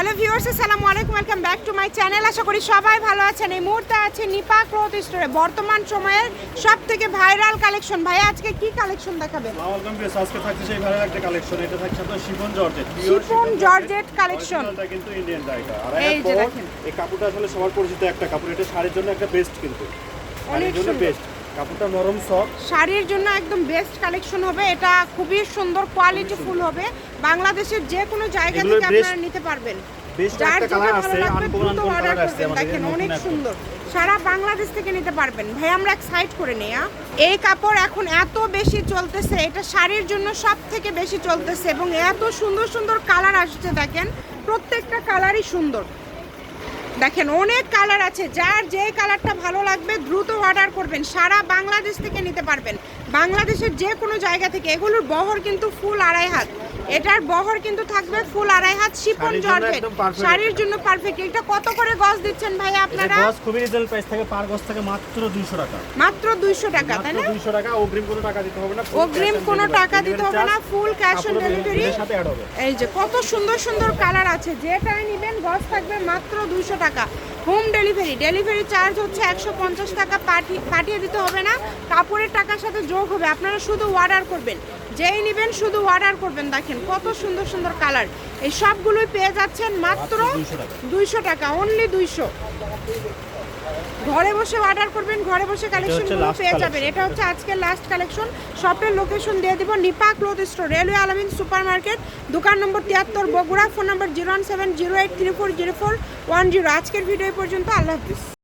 Hello viewers আসসালামু আলাইকুম welcome back to my channel. আশা করি সবাই ভালো আছেন। এই মুহূর্তে আছে নিপা ক্লোথ স্টোরে। বর্তমান সময়ের সব থেকে ভাইরাল কালেকশন। ভাই আজকে কি কালেকশন দেখাবেন? ওয়েলকাম বেস আজকে থাকছে সেই ভালো একটা কালেকশন। এটা থাকছে আপনার chiffon georgette. Chiffon georgette. Collection. এটা কিন্তু ইন্ডিয়ান ডাইটা আর এই যে দেখেন। এই কাপড়টা আসলে সবার পরিচিত একটা কাপড়। এটা শাড়ির জন্য একটা বেস্ট কিন্তু। অনেক সুন্দর। বেস্ট কাপড়টা নরম সফট শাড়ির জন্য একদম বেস্ট কালেকশন হবে। এটা খুবই সুন্দর কোয়ালিটি ফুল হবে। বাংলাদেশের যে কোনো জায়গা থেকে আপনারা নিতে পারবেন। দেখেন অনেক সুন্দর। সারা বাংলাদেশ থেকে নিতে পারবেন। ভাই আমরা এক সাইড করে নেই? এই কাপড় এখন এত বেশি চলতেছে এটা শাড়ির জন্য সব থেকে বেশি চলতেছে এবং এত সুন্দর সুন্দর কালার আসছে দেখেন। প্রত্যেকটা কালারই সুন্দর। দেখেন, অনেক কালার আছে। যার যে কালারটা ভালো লাগবে, দ্রুত অর্ডার করবেন। সারা বাংলাদেশ থেকে নিতে পারবেন। বাংলাদেশের যে কোনো জায়গা থেকে। এগুলোর বহর কিন্তু ফুল আড়াই হাত। এটার বহর কিন্তু থাকবে ফুল আড়াই হাত শিপন জর্জেট। শাড়ির জন্য পারফেক্ট এটা কত করে গজ দিচ্ছেন ভাই আপনারা? গজ খুবই রিজনেবল প্রাইস থাকে পার গজ থাকে মাত্র 200 টাকা। মাত্র দুইশো টাকা তাই না? 200 টাকা অগ্রিম কোনো টাকা দিতে হবে না অগ্রিম কোনো টাকা দিতে হবে না ফুল ক্যাশ অন ডেলিভারি এই যে কত সুন্দর সুন্দর কালার আছে যেটাই নেবেন গজ থাকবে মাত্র দুশো টাকা। Home delivery. ডেলিভারি চার্জ হচ্ছে একশো পঞ্চাশ টাকা পাঠিয়ে পাঠিয়ে দিতে হবে না। কাপড়ের টাকার সাথে যোগ হবে। আপনারা শুধু অর্ডার করবেন। যেই নেবেন শুধু অর্ডার করবেন। দেখেন কত সুন্দর সুন্দর কালার এই সবগুলোই পেয়ে যাচ্ছেন মাত্র মাত্র 200 টাকা। দুইশো টাকা অনলি দুইশো। ঘরে বসে অর্ডার করবেন ঘরে বসে কালেকশন পেয়ে যাবেন। এটা হচ্ছে আজকের লাস্ট কালেকশন শপের লোকেশন দিয়ে দিব Nipa cloth store railway Alamin supermarket দোকান নম্বর তিয়াত্তর Bogura phone number zero one seven zero eight three four zero four one zero আজকের ভিডিও পর্যন্ত আল্লাহ হাফিজ।